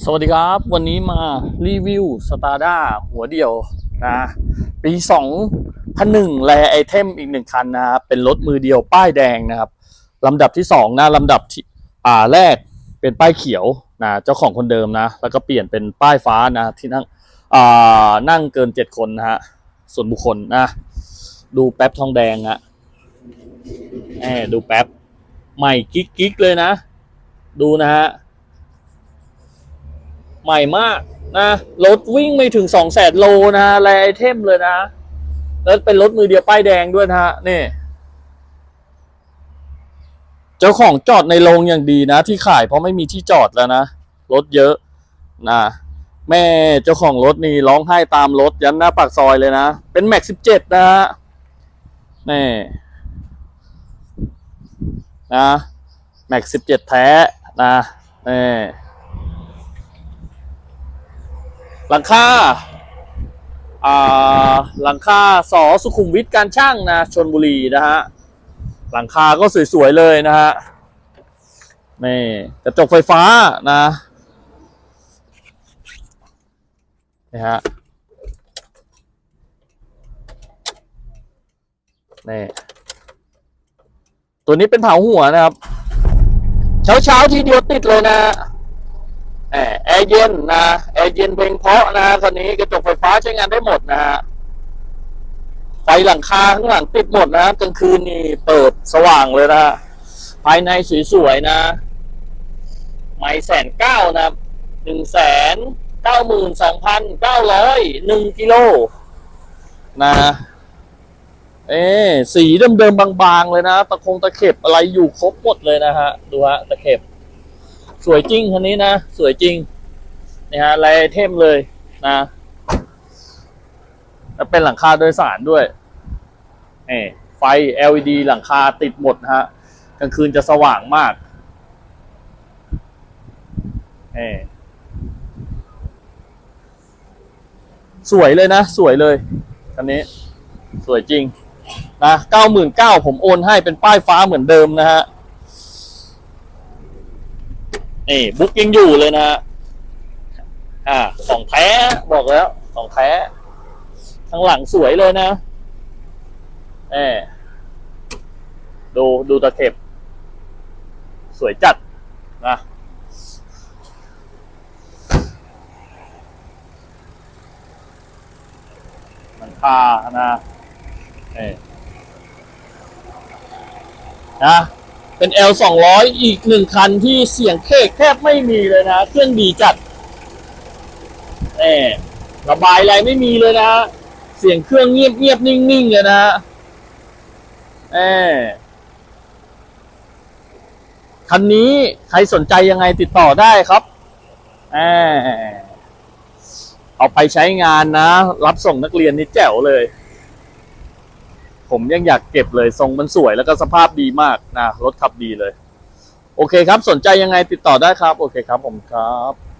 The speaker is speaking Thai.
สวัสดีครับ วันนี้มารีวิวสตาร์ด้าหัวเดียวนะปี2001แลไอเทมอีกหนึ่งคันนะครับเป็นรถมือเดียวป้ายแดงนะครับลำดับที่2นะลำดับที่อ่าแรกเป็นป้ายเขียวนะเจ้าของคนเดิมนะ แล้วก็เปลี่ยนเป็นป้ายฟ้านะที่นั่งอ่านั่งเกิน 7 คนนะฮะส่วนบุคคลนะดูแป๊บทองแดงอะแหมดูแป๊บใหม่กิ๊กๆเลยนะ ดูนะฮะ ใหม่มากนะรถวิ่งไม่ถึงสองแสนโลนะแรไอเทมเลยนะแล้วเป็นรถมือเดียวป้ายแดงด้วยนะฮะนี่เจ้าของจอดในโรงอย่างดีนะ ที่ขายเพราะไม่มีที่จอดแล้วนะรถเยอะนะแม่เจ้าของรถนี่ร้องไห้ตามรถยันหน้าปากซอยเลยนะ เป็นแม็กสิบเจ็ดนะฮะนี่นะแม็กสิบเจ็ดแท้นะนี่ หลังคาอ่าหลังคาสอสุขุมวิทการช่างนะชนบุรีนะฮะหลังคาก็สวยๆเลยนะฮะนี่กระจกไฟฟ้านะนี่ฮะนี่ตัวนี้เป็นเผาหัวนะครับ เช้าๆทีเดียวติดเลยนะ แอร์เย็นนะแอร์เย็นเพลงเพาะนะคันนี้กระจกไฟฟ้าใช้งานได้หมดนะฮะไฟหลังคาข้างหลังติดหมดนะกลางคืนนี่เปิดสว่างเลยนะภายในสวยๆนะ ไม่แสนเก้านะหนึ่งแสนเก้าหมื่นสองพันเก้าร้อยหนึ่งกิโลนะ เอ๊สีเดิมๆบางๆเลยนะ ตะคงตะเข็บอะไรอยู่ครบหมดเลยนะฮะ ดูฮะ ตะเข็บ สวยจริงคันนี้นะ สวยจริงนี่ฮะลายเทมเลยนะแล้วเป็นหลังคาโดยสารด้วยเอไฟ LED หลังคาติดหมดนะฮะกลางคืนจะสว่างมากเอสวยเลยนะ สวยเลยคันนี้ สวยจริงนะเก้าหมื่นเก้าผมโอนให้เป็นป้ายฟ้าเหมือนเดิมนะฮะ นี่บุ๊กยังอยู่เลยนะอ่าของแท้บอกแล้วของแท้ข้างหลังสวยเลยนะเอดูดูตะเข็บ สวยจัดนะหลังคานะเอนะ เป็น L 2 0 0อีกหนึ่งคันที่เสียงเคกแทบไม่มีเลยนะ เครื่องดีจัดเอระบายอะไรไม่มีเลยนะ เสียงเครื่องเงียบเงียบนิ่งๆเลยนะเอคันนี้ใครสนใจยังไงติดต่อได้ครับเอเอาไปใช้งานนะ รับส่งนักเรียนนี่แจ๋วเลย ผมยังอยากเก็บเลยทรงมันสวยแล้วก็สภาพดีมากนะรถขับดีเลย โอเคครับ สนใจยังไงติดต่อได้ครับ โอเคครับผมครับ